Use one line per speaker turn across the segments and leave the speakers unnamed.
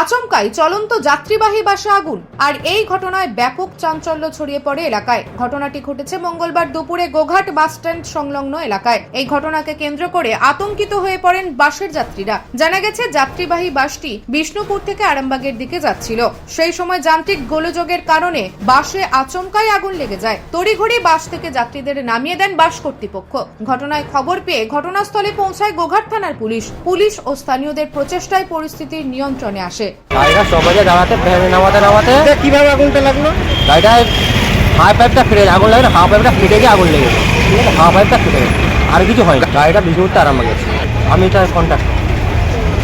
আচমকাই চলন্ত যাত্রীবাহী বাসে আগুন। আর এই ঘটনায় ব্যাপক চাঞ্চল্য ছড়িয়ে পড়ে এলাকায়। ঘটনাটি ঘটেছে মঙ্গলবার দুপুরে গোঘাট বাস স্ট্যান্ড সংলগ্ন এলাকায়। এই ঘটনাকে কেন্দ্র করে আতঙ্কিত হয়ে পড়েন বাসের যাত্রীরা। জানা গেছে, যাত্রীবাহী বাসটি বিষ্ণুপুর থেকে আরামবাগের দিকে যাচ্ছিল। সেই সময় যান্ত্রিক গোলযোগের কারণে বাসে আচমকাই আগুন লেগে যায়। তড়িঘড়ি বাস থেকে যাত্রীদের নামিয়ে দেন বাস কর্তৃপক্ষ। ঘটনায় খবর পেয়ে ঘটনাস্থলে পৌঁছায় গোঘাট থানার পুলিশ। পুলিশ ও স্থানীয়দের প্রচেষ্টায় পরিস্থিতির নিয়ন্ত্রণে আসে।
গাড়িটা সবাইকে দাঁড়াতে ভ্যানে নামাতে নামাতে।
এটা কীভাবে আগুনটা লাগল।
গাড়িটা হাফ পাইপটা ফেটে আগুন লাগে হাফ পাইপটা ফেটে গিয়ে আগুন লেগেছে ঠিক আছে হাফ পাইপটা ফেটে গেছে। আর কিছু হয়নি। গাড়িটা বিষ্ণুপুরতে আরাম গেছে আমি তার কন্ট্যাক্ট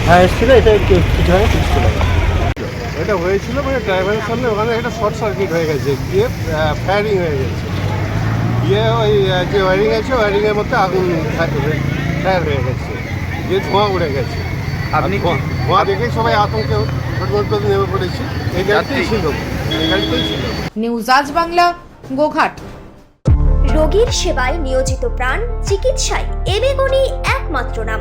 হ্যাঁ এসেছিল এটা কিছু হয়নি কিছু ছিল
এটা হয়েছিল মানে ড্রাইভারের সামনে ওখানে একটা শর্ট সার্কিট হয়ে গেছে। গিয়ে ফায়ারিং হয়ে গেছে। গিয়ে ওই যে ওয়ারিং আছে ওয়ারিংয়ের মধ্যে আগুন ফায়ার হয়ে গেছে। গিয়ে ধোঁয়া উড়ে গেছে। আপনি ধোঁয়া দেখে সবাই আতঙ্কে করে নেমে পড়েছি। এই গাড়িতেই ছিল। এই গাড়িতেই ছিল।
নিউজ আজ বাংলা গোঘাট।
রোগীর সেবায় নিয়োজিত প্রাণ চিকিৎসায় এবেগুনি একমাত্র নাম।